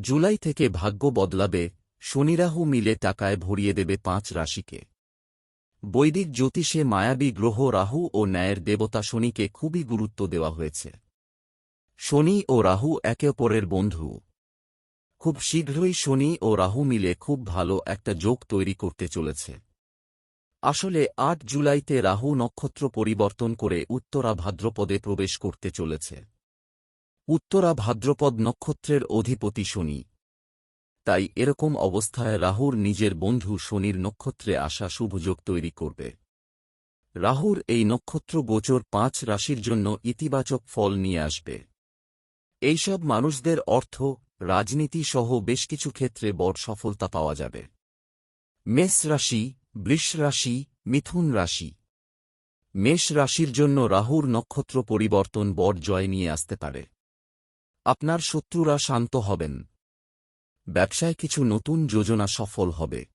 জুলাই থেকে ভাগ্য বদলাবে, শনিরাহু মিলে টাকায় ভরিয়ে দেবে পাঁচ রাশিকে। বৈদিক জ্যোতিষে মায়াবী গ্রহ রাহু ও ন্যায়ের দেবতা শনিকে খুবই গুরুত্ব দেওয়া হয়েছে। শনি ও রাহু একে অপরের বন্ধু। খুব শীঘ্রই শনি ও রাহু মিলে খুব ভালো একটা যোগ তৈরি করতে চলেছে। আসলে আট জুলাইতে রাহু নক্ষত্র পরিবর্তন করে উত্তরা ভাদ্রপদে প্রবেশ করতে চলেছে। উত্তরা ভাদ্রপদ নক্ষত্রের অধিপতি শনি। তাই এরকম অবস্থায় রাহুর নিজের বন্ধু শনির নক্ষত্রে আসা শুভযোগ তৈরি করবে। রাহুর এই নক্ষত্র গোচর পাঁচ রাশির জন্য ইতিবাচক ফল নিয়ে আসবে। এইসব মানুষদের অর্থ, রাজনীতি সহ বেশ কিছু ক্ষেত্রে বড় সফলতা পাওয়া যাবে। মেষ রাশি, বৃষ রাশি, মিথুন রাশি। মেষ রাশির জন্য রাহুর নক্ষত্র পরিবর্তন বড় জয় নিয়ে আসতে পারে। আপনার শত্রুরা শান্ত হবেন। ব্যবসায় কিছু নতুন যোজনা সফল হবে।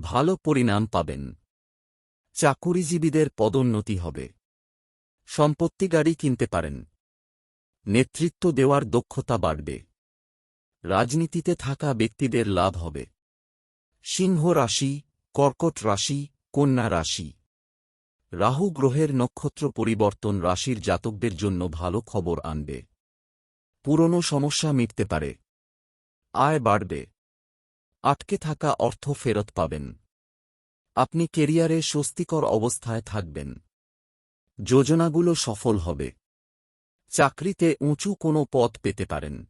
ভালো পরিণাম পাবেন। চাকুরিজীবীদের পদোন্নতি হবে। সম্পত্তি গাড়ি কিনতে পারেন। নেতৃত্ব দেওয়ার দক্ষতা বাড়বে। রাজনীতিতে থাকা ব্যক্তিদের লাভ হবে। সিংহ রাশি, কর্কট রাশি, কন্যা রাশি। রাহু গ্রহের নক্ষত্র পরিবর্তন রাশির জাতকদের জন্য ভালো খবর আনবে। পুরনো সমস্যা মিটতে পারে। আয় বাড়বে। আটকে থাকা অর্থ ফেরত পাবেন। আপনি কেরিয়ারে স্বস্তিকর অবস্থায় থাকবেন। যোজনাগুলো সফল হবে। চাকরিতে উঁচু কোনো পথ পেতে পারেন।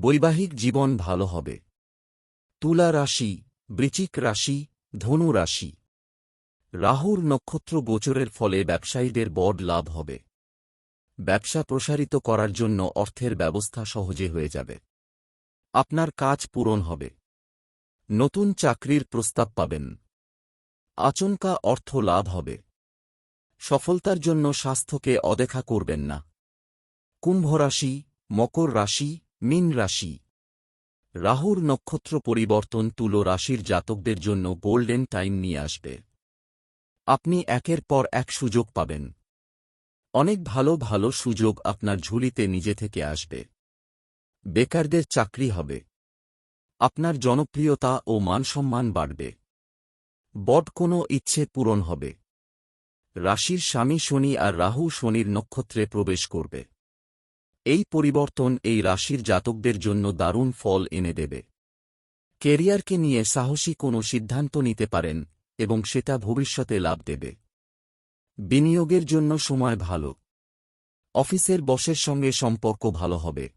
বৈবাহিক জীবন ভালো হবে। তুলা রাশি বৃচিক রাশি, ধনু রাশি। রাহুর নক্ষত্র গোচরের ফলে ব্যবসায়ীদের বড় লাভ হবে। ব্যবসা প্রসারিত করার জন্য অর্থের ব্যবস্থা সহজে হয়ে যাবে। আপনার কাজ পূরণ হবে। নতুন চাকরির প্রস্তাব পাবেন। আচমকা অর্থ লাভ হবে। সফলতার জন্য স্বাস্থ্যকে অদেখা করবেন না। কুম্ভ রাশি, মকর রাশি, মীন রাশি। রাহুর নক্ষত্র পরিবর্তন তুলো রাশির জাতকদের জন্য গোল্ডেন টাইম নিয়ে আসবে। আপনি একের পর এক সুযোগ পাবেন। অনেক ভালো ভালো সুযোগ আপনার ঝুলিতে নিজে থেকে আসবে। বেকারদের চাকরি হবে। আপনার জনপ্রিয়তা ও মানসম্মান বাড়বে। বট কোনো ইচ্ছে পূরণ হবে। রাশির স্বামী শনি আর রাহু শনির নক্ষত্রে প্রবেশ করবে। এই পরিবর্তন এই রাশির জাতকদের জন্য দারুণ ফল এনে দেবে। কেরিয়ারকে নিয়ে সাহসী কোনো সিদ্ধান্ত নিতে পারেন এবং সেটা ভবিষ্যতে লাভ দেবে। বিনিয়োগের জন্য সময় ভালো। অফিসের বসের সঙ্গে সম্পর্ক ভালো হবে।